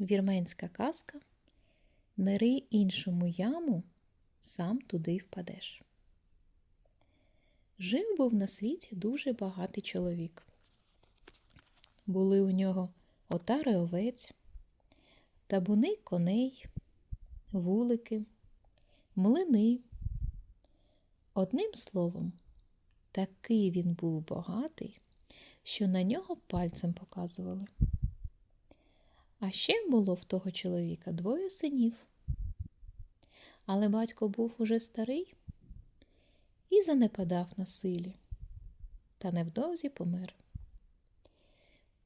Вірменська казка Не іншому яму, сам туди впадеш. Жив був на світі дуже багатий чоловік. Були у нього отари овець, табуни коней, вулики, млини. Одним словом, такий він був багатий, що на нього пальцем показували. А ще було в того чоловіка двоє синів. Але батько був уже старий і занепадав на силі, та невдовзі помер.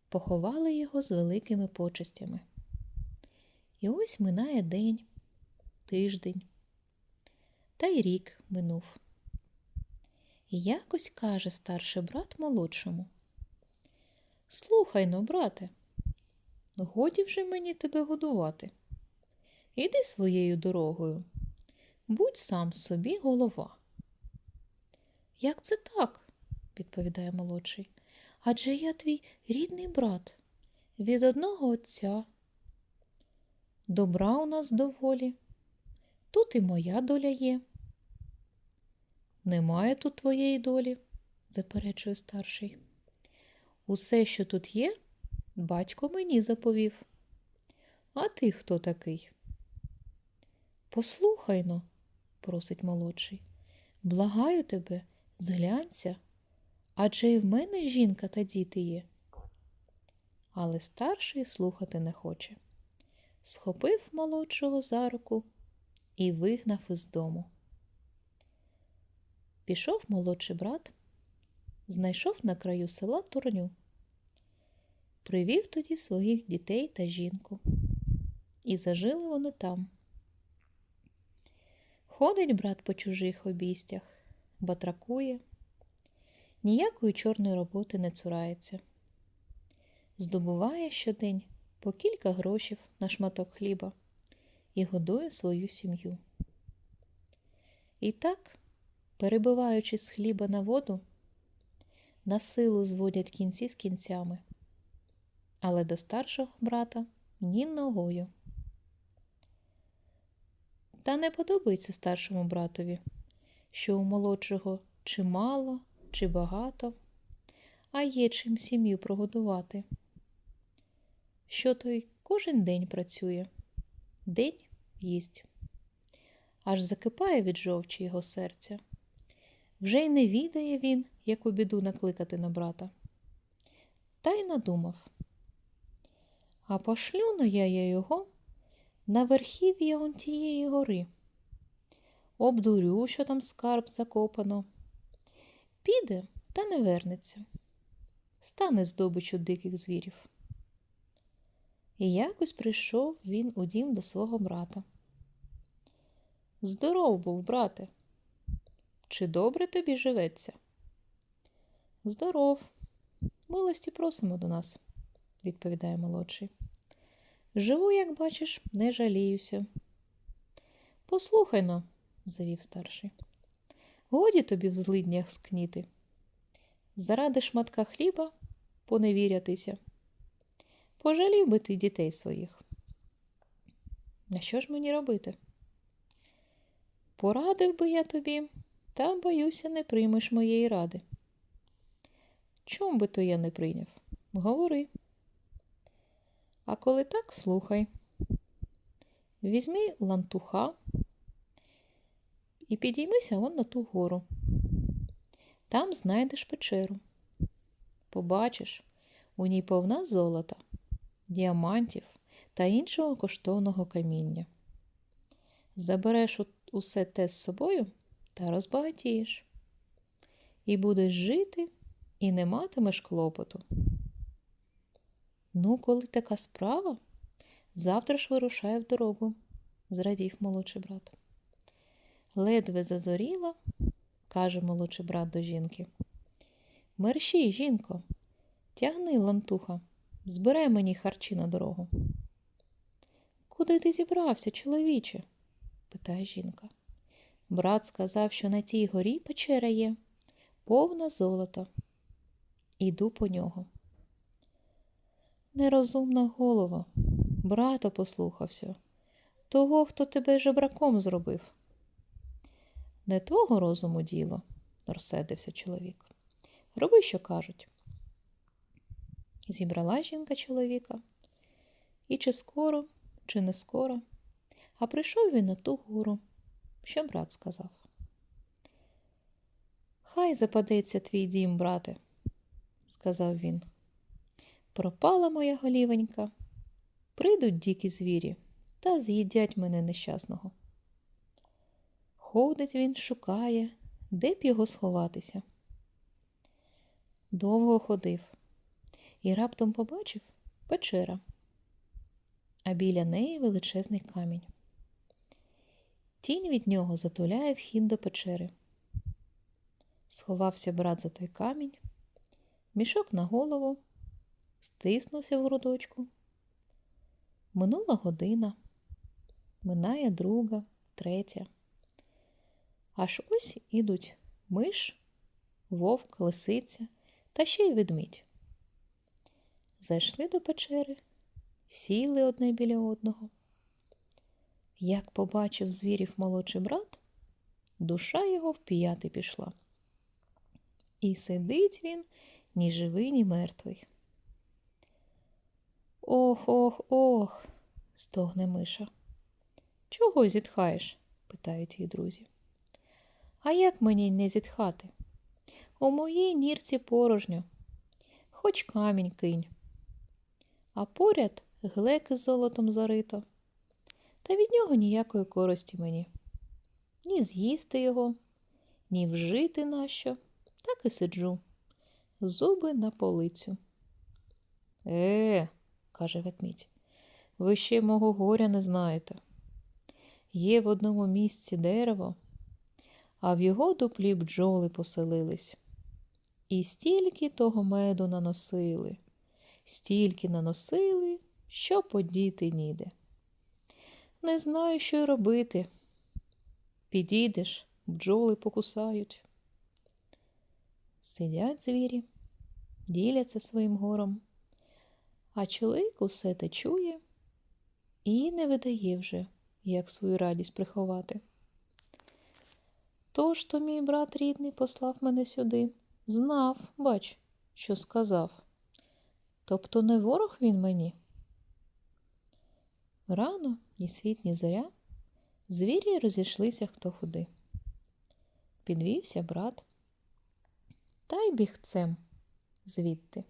Поховали його з великими почестями. І ось минає день, тиждень, та й рік минув. І якось каже старший брат молодшому. Слухай ну, брате, годі вже мені тебе годувати. Іди своєю дорогою, будь сам собі голова. Як це так? відповідає молодший. Адже я твій рідний брат від одного отця. Добра у нас доволі, тут і моя доля є. Немає тут твоєї долі, заперечує старший. Усе, що тут є, батько мені заповів. А ти хто такий? Послухай но, просить молодший. Благаю тебе, зглянься, адже і в мене жінка та діти є. Але старший слухати не хоче. Схопив молодшого за руку і вигнав із дому. Пішов молодший брат, знайшов на краю села турню, привів тоді своїх дітей та жінку, і зажили вони там. Ходить брат по чужих обійстях, батракує, ніякої чорної роботи не цурається, здобуває щодень по кілька грошів на шматок хліба і годує свою сім'ю. І так, перебиваючи з хліба на воду, на силу зводять кінці з кінцями, але до старшого брата ні ногою. Та не подобається старшому братові, що у молодшого чи мало, чи багато, а є чим сім'ю прогодувати. Що той кожен день працює, день їсть, аж закипає від жовчі його серця. Вже й не відає він, яку біду накликати на брата. Та й надумав. А пошлю но я його на верхів'я он тієї гори. Обдурю, що там скарб закопано. Піде та не вернеться, стане здобичу диких звірів. І якось прийшов він у дім до свого брата. Здоров був, брате. Чи добре тобі живеться? Здоров. Милості просимо до нас, відповідає молодший. Живу, як бачиш, не жаліюся. Послухай но, завів старший. Годі тобі в злиднях скніти. Заради шматка хліба поневірятися. Пожалів би ти дітей своїх. На що ж мені робити? Порадив би я тобі, та, боюся, не приймеш моєї ради. Чом би то я не прийняв? Говори. А коли так, слухай. Візьми лантуха і підіймися вон на ту гору. Там знайдеш печеру. Побачиш, у ній повна золота, діамантів та іншого коштовного каміння. Забереш усе те з собою та розбагатієш. І будеш жити, і не матимеш клопоту. Ну, коли така справа, завтра ж вирушає в дорогу, зрадів молодший брат. Ледве зазоріла, каже молодший брат до жінки. Мерщій, жінко, тягни лантуха, збирай мені харчі на дорогу. Куди ти зібрався, чоловіче? питає жінка. Брат сказав, що на тій горі печера є, повна золота. Іду по нього. Нерозумна голова, брато послухався, того, хто тебе жебраком зробив. Не твого розуму діло, розсердився чоловік. Роби, що кажуть. Зібрала жінка чоловіка. І чи скоро, чи не скоро, а прийшов він на ту гору, що брат сказав. Хай западеться твій дім, брате, сказав він. Пропала моя голівонька. Прийдуть дикі звірі та з'їдять мене нещасного. Ходить він, шукає, де б його сховатися. Довго ходив і раптом побачив печера, а біля неї величезний камінь. Тінь від нього затуляє вхід до печери. Сховався брат за той камінь, мішок на голову, стиснувся в грудочку. Минула година, минає друга, третя. Аж ось ідуть миш, вовк, лисиця та ще й ведмідь. Зайшли до печери, сіли одне біля одного. Як побачив звірів молодший брат, душа його вп'яти пішла. І сидить він ні живий, ні мертвий. Ох, ох, ох, стогне миша. Чого зітхаєш? питають її друзі. А як мені не зітхати? У моїй нірці порожньо, хоч камінь кинь. А поряд глек із золотом зарито, та від нього ніякої користі мені. Ні з'їсти його, ні вжити нащо, так і сиджу, зуби на полицю. Е, каже ведмідь, ви ще мого горя не знаєте. Є в одному місці дерево, а в його дуплі бджоли поселились. І стільки того меду наносили, стільки наносили, що подіти ніде. Не знаю, що й робити. Підійдеш, бджоли покусають. Сидять звірі, діляться своїм гором, а чоловік усе те чує і не видає вже, як свою радість приховати. Тож то мій брат рідний послав мене сюди. Знав, бач, що сказав. Тобто не ворог він мені. Рано, ні світ, ні зоря, звірі розійшлися хто куди. Підвівся брат, та й бігцем звідти.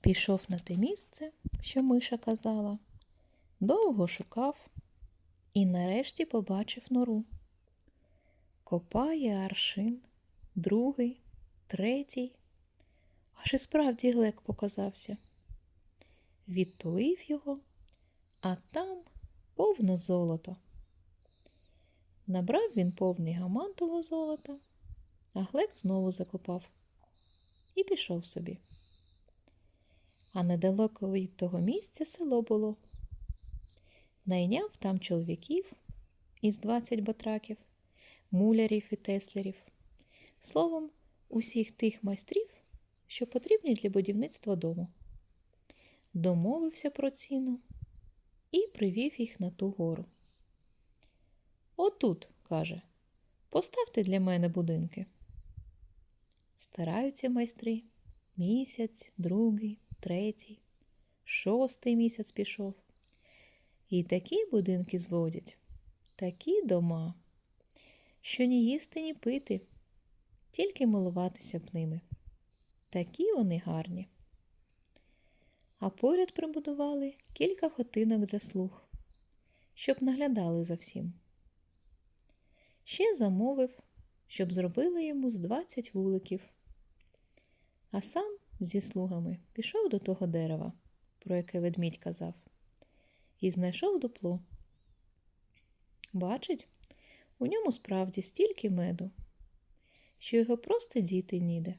Пішов на те місце, що миша казала, довго шукав і нарешті побачив нору. Копає аршин, другий, третій, аж і справді глек показався. Відтулив його, а там повно золото. Набрав він повний гаман того золота, а глек знову закопав і пішов собі. А недалеко від того місця село було. Найняв там чоловіків із двадцять батраків, мулярів і теслярів, словом, усіх тих майстрів, що потрібні для будівництва дому. Домовився про ціну і привів їх на ту гору. Отут, каже, поставте для мене будинки. Стараються майстри місяць, другий, третій, шостий місяць пішов. І такі будинки зводять, такі дома, що ні їсти, ні пити, тільки милуватися б ними. Такі вони гарні. А поряд прибудували кілька хотинок для слуг, щоб наглядали за всім. Ще замовив, щоб зробили йому з двадцять вуликів, а сам зі слугами пішов до того дерева, про яке ведмідь казав і знайшов дупло. Бачить, у ньому справді стільки меду, що його просто діти ніде.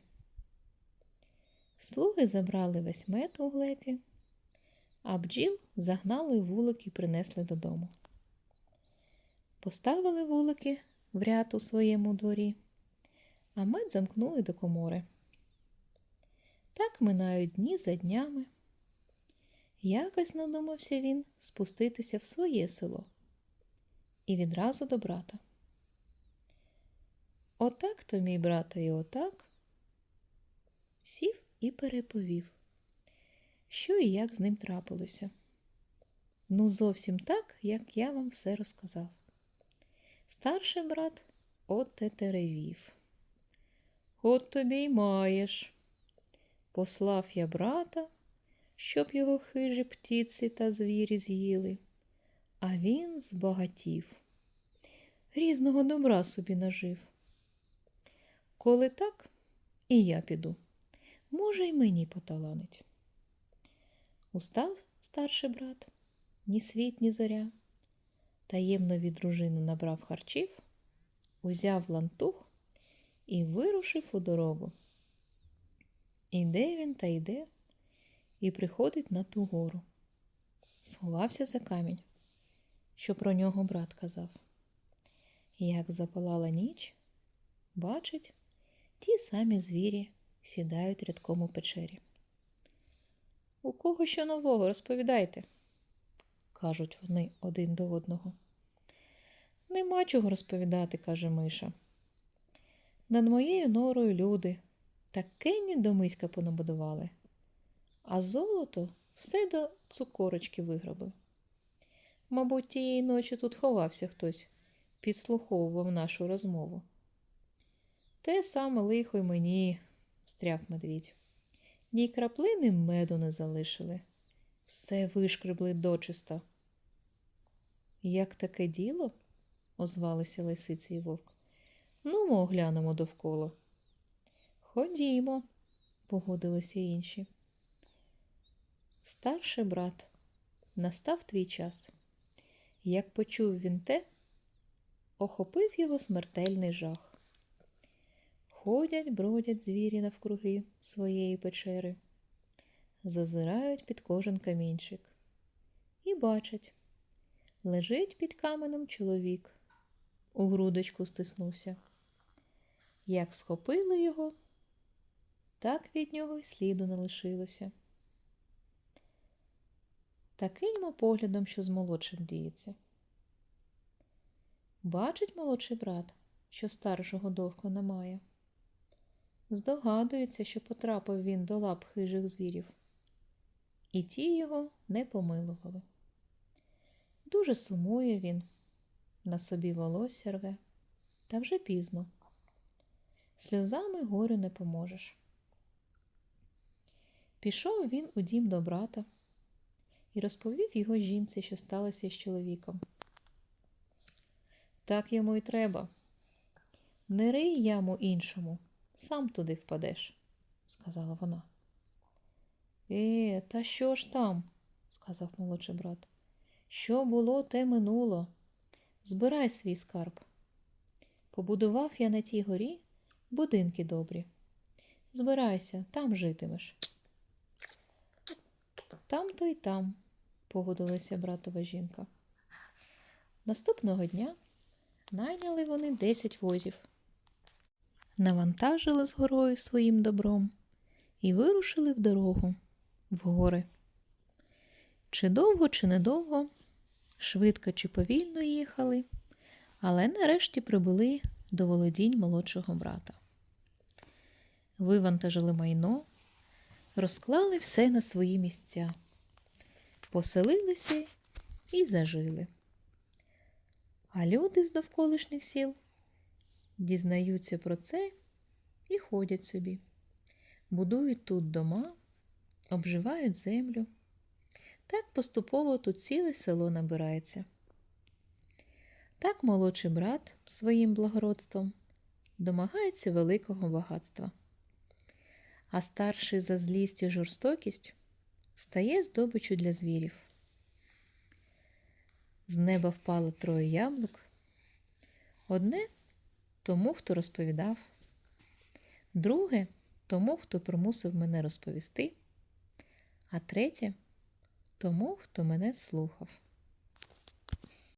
Слуги забрали весь мед у глеки, а бджіл загнали вулик і принесли додому. Поставили вулики в ряд у своєму дворі, а мед замкнули до комори. Так минають дні за днями. Якось надумався він спуститися в своє село і відразу до брата. Отак то, мій брате, і отак. Сів і переповів, що і як з ним трапилося. Ну, зовсім так, як я вам все розказав. Старший брат отетеревів. От тобі й маєш. Послав я брата, щоб його хижі птиці та звірі з'їли, а він збагатів, різного добра собі нажив. Коли так, і я піду. Може, й мені поталанить. Устав старший брат, ні світ, ні зоря, таємно від дружини набрав харчів, узяв лантух і вирушив у дорогу. Іде він та йде і приходить на ту гору. Сховався за камінь, що про нього брат казав. Як запалала ніч, бачить, ті самі звірі сідають рядком у печері. У кого що нового розповідайте, кажуть вони один до одного. Нема чого розповідати, каже Миша. Над моєю норою люди таке домиська понабудували, а золото все до цукорочки виграбили. Мабуть, тієї ночі тут ховався хтось, підслуховував нашу розмову. Те саме лихо й мені, встряв медвідь. Ні краплини меду не залишили, все вишкребли дочисто. Як таке діло? озвалися лисиці і вовк. Ну, ми оглянемо довкола. Ходімо, погодилися інші. Старший брат, настав твій час. Як почув він те, охопив його смертельний жах. Ходять, бродять звірі навкруги своєї печери, зазирають під кожен камінчик і бачать, лежить під каменем чоловік, у грудочку стиснувся. Як схопили його, так від нього й сліду не лишилося. Та киньмо поглядом, що з молодшим діється. Бачить молодший брат, що старшого довго немає. Здогадується, що потрапив він до лап хижих звірів, і ті його не помилували. Дуже сумує він, на собі волосся рве, та вже пізно. Сльозами горю не поможеш. Пішов він у дім до брата і розповів його жінці, що сталося з чоловіком. Так йому й треба. Не рий яму іншому, сам туди впадеш, сказала вона. Е, та що ж там? сказав молодший брат. Що було, те минуло. Збирай свій скарб. Побудував я на тій горі будинки добрі. Збирайся, там житимеш. Там то й там, погодилася братова жінка. Наступного дня найняли вони десять возів, навантажили з горою своїм добром і вирушили в дорогу в гори. Чи довго, чи недовго, швидко чи повільно їхали, але нарешті прибули до володінь молодшого брата. Вивантажили майно, розклали все на свої місця, поселилися і зажили. А люди з довколишніх сіл дізнаються про це і ходять собі, будують тут дома, обживають землю. Так поступово тут ціле село набирається. Так молодший брат своїм благородством домагається великого багатства, а старший за злість і жорстокість стає здобичу для звірів. З неба впало троє яблук. Одне тому, хто розповідав, друге тому, хто примусив мене розповісти, а третє тому, хто мене слухав.